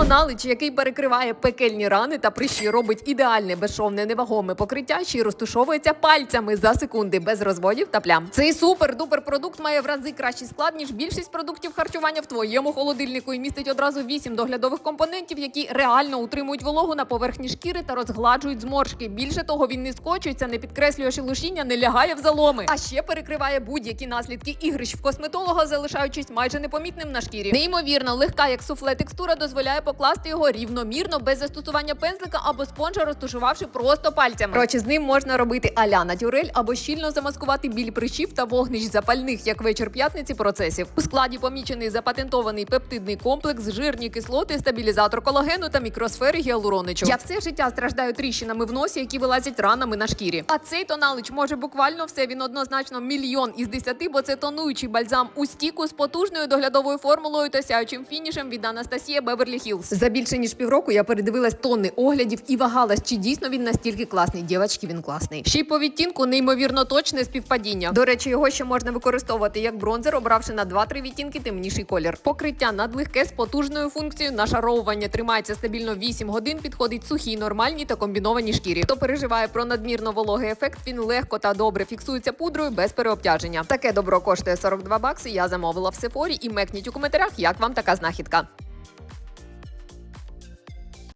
Тоналич, який перекриває пекельні рани та прищі, робить ідеальне безшовне невагоме покриття, що й розтушовується пальцями за секунди без розводів та плям. Цей супер-дупер продукт має в рази кращий склад, ніж більшість продуктів харчування в твоєму холодильнику і містить одразу 8 доглядових компонентів, які реально утримують вологу на поверхні шкіри та розгладжують зморшки. Більше того, він не скочується, не підкреслює шелушіння, не лягає в заломи. А ще перекриває будь-які наслідки ігрищ в косметолога, залишаючись майже непомітним на шкірі. Неймовірно, легка як суфле текстура дозволяє покласти його рівномірно без застосування пензлика або спонжа, розташувавши просто пальцями. Коротше, з ним можна робити аля натюрель або щільно замаскувати біль прищів та вогнищ запальних, як вечір п'ятниці процесів. У складі помічений запатентований пептидний комплекс, жирні кислоти, стабілізатор колагену та мікросфери гіалуроничу. Я все життя страждаю тріщинами в носі, які вилазять ранами на шкірі. А цей тоналич може буквально все. Він однозначно мільйон із десяти, бо це тонуючий бальзам у стіку з потужною доглядовою формулою та сяючим фінішем від Анастасія Беверлі Хілз. За більше ніж півроку я передивилась тонни оглядів і вагалась, чи дійсно він настільки класний. Дівчатки, він класний. Ще й по відтінку неймовірно точне співпадіння. До речі, його ще можна використовувати як бронзер, обравши на 2-3 відтінки темніший колір. Покриття надлегке з потужною функцією нашаровування тримається стабільно 8 годин. Підходить сухій, нормальній та комбінованій шкірі. Хто переживає про надмірно вологий ефект, він легко та добре фіксується пудрою без переобтяження. Таке добро коштує 42 бакси. Я замовила в Сефорі і мекніть у коментарях, як вам така знахідка.